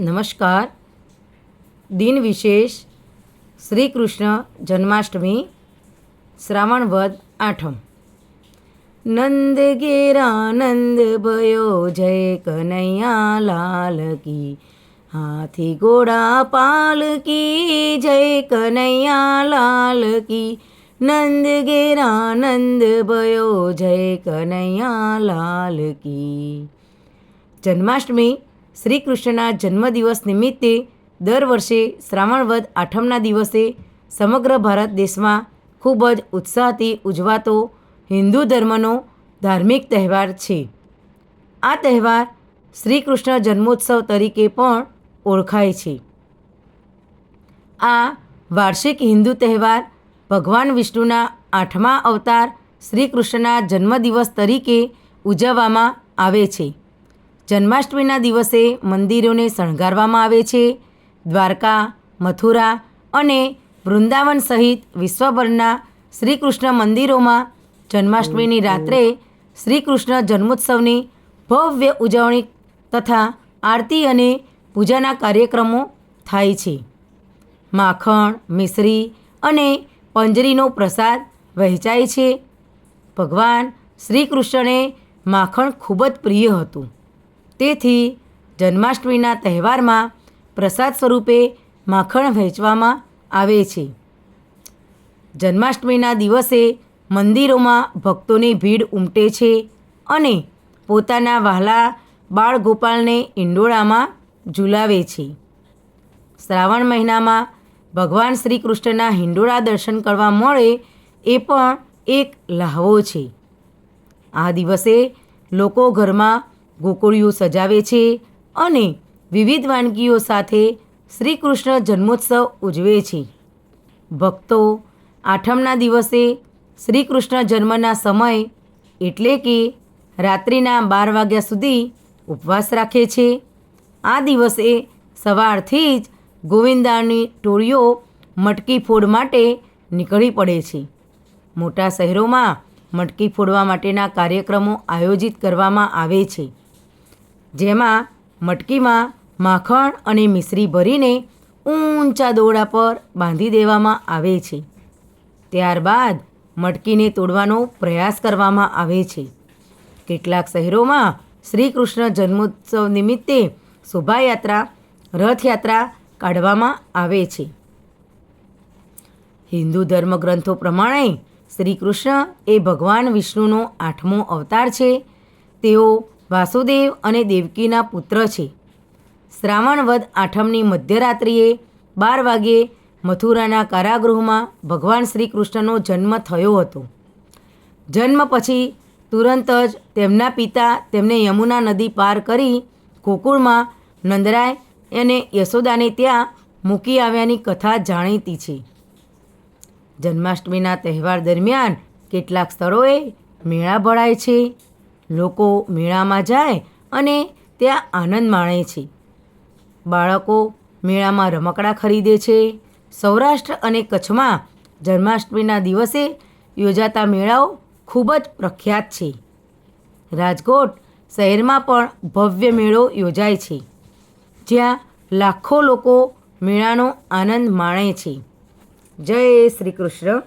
નમસ્કાર. દિન વિશેષ શ્રી કૃષ્ણ જન્માષ્ટમી, શ્રાવણ વદ આઠમ. નંદ ઘેરાનંદ ભયો જય કનૈયા લાલ કી. હાથી ઘોડા પાલકી જય કનૈયા લાલ કી. નંદ ઘેરાનંદ ભયો જય કનૈયા લાલ કી. જન્માષ્ટમી શ્રી કૃષ્ણના જન્મદિવસ નિમિત્તે દર વર્ષે શ્રાવણ વદ આઠમના દિવસે સમગ્ર ભારત દેશમાં ખૂબ જ ઉત્સાહથી ઉજવાતો હિન્દુ ધર્મનો ધાર્મિક તહેવાર છે. આ તહેવાર શ્રી કૃષ્ણ જન્મોત્સવ તરીકે પણ ઓળખાય છે. આ વાર્ષિક હિન્દુ તહેવાર ભગવાન વિષ્ણુના આઠમા અવતાર શ્રી કૃષ્ણના જન્મદિવસ તરીકે ઉજવવામાં આવે છે. જન્માષ્ટમીના દિવસે મંદિરોને શણગારવામાં આવે છે. દ્વારકા, મથુરા અને વૃંદાવન સહિત વિશ્વભરના શ્રીકૃષ્ણ મંદિરોમાં જન્માષ્ટમીની રાત્રે શ્રીકૃષ્ણ જન્મોત્સવની ભવ્ય ઉજવણી તથા આરતી અને પૂજાના કાર્યક્રમો થાય છે. માખણ, મિશ્રી અને પંજરીનો પ્રસાદ વહેંચાય છે. ભગવાન શ્રીકૃષ્ણને માખણ ખૂબ જ પ્રિય હતું. તેથી જન્માષ્ટમીના તહેવારમાં પ્રસાદ સ્વરૂપે માખણ વહેંચવામાં આવે છે. જન્માષ્ટમીના દિવસે મંદિરોમાં ભક્તોની ભીડ ઉમટે છે અને પોતાના વહાલા બાળ ગોપાલને ઈંડોળામાં ઝુલાવે છે. શ્રાવણ મહિનામાં ભગવાન શ્રી કૃષ્ણના હિંડોળા દર્શન કરવા મળે એ પણ એક લહાવો છે. આ દિવસે લોકો ઘરમાં ગોકુળિયું સજાવે છે અને વિવિધ વાનગીઓ સાથે શ્રી કૃષ્ણ જન્મોત્સવ ઉજવે છે. ભક્તો આઠમના દિવસે શ્રી કૃષ્ણ જન્મના સમય એટલે કે રાત્રિના બાર વાગ્યા સુધી ઉપવાસ રાખે છે. આ દિવસે સવારથી જ ગોવિંદાની ટોળીઓ મટકી ફોડ માટે નીકળી પડે છે. મોટા શહેરોમાં મટકી ફોડવા માટેના કાર્યક્રમો આયોજિત કરવામાં આવે છે. જેમાં મટકીમાં માખણ અને મિશ્રી ભરીને ઊંચા દોરડા પર બાંધી દેવામાં આવે છે. ત્યારબાદ મટકીને તોડવાનો પ્રયાસ કરવામાં આવે છે. કેટલાક શહેરોમાં શ્રી કૃષ્ણ જન્મોત્સવ નિમિત્તે શોભાયાત્રા, રથયાત્રા કાઢવામાં આવે છે. હિન્દુ ધર્મગ્રંથો પ્રમાણે શ્રી કૃષ્ણ એ ભગવાન વિષ્ણુનો આઠમો અવતાર છે. તેઓ વાસુદેવ અને દેવકીના પુત્ર છે. શ્રાવણ વદ આઠમની મધ્યરાત્રિએ બાર વાગ્યે મથુરાના કારાગૃહમાં ભગવાન શ્રી કૃષ્ણનો જન્મ થયો હતો. જન્મ પછી તુરંત જ તેમના પિતા તેમને યમુના નદી પાર કરી ગોકુળમાં નંદરાય અને યશોદાને ત્યાં મૂકી આવ્યાની કથા જાણીતી છે. જન્માષ્ટમીના તહેવાર દરમિયાન કેટલાક સ્થળોએ મેળા ભરાય છે. લોકો મેળામાં જાય અને ત્યાં આનંદ માણે છે. બાળકો મેળામાં રમકડા ખરીદે છે. સૌરાષ્ટ્ર અને કચ્છમાં જન્માષ્ટમીના દિવસે યોજાતા મેળાઓ ખૂબ જ પ્રખ્યાત છે. રાજકોટ શહેરમાં પણ ભવ્ય મેળો યોજાય છે, જ્યાં લાખો લોકો મેળાનો આનંદ માણે છે. જય શ્રી કૃષ્ણ.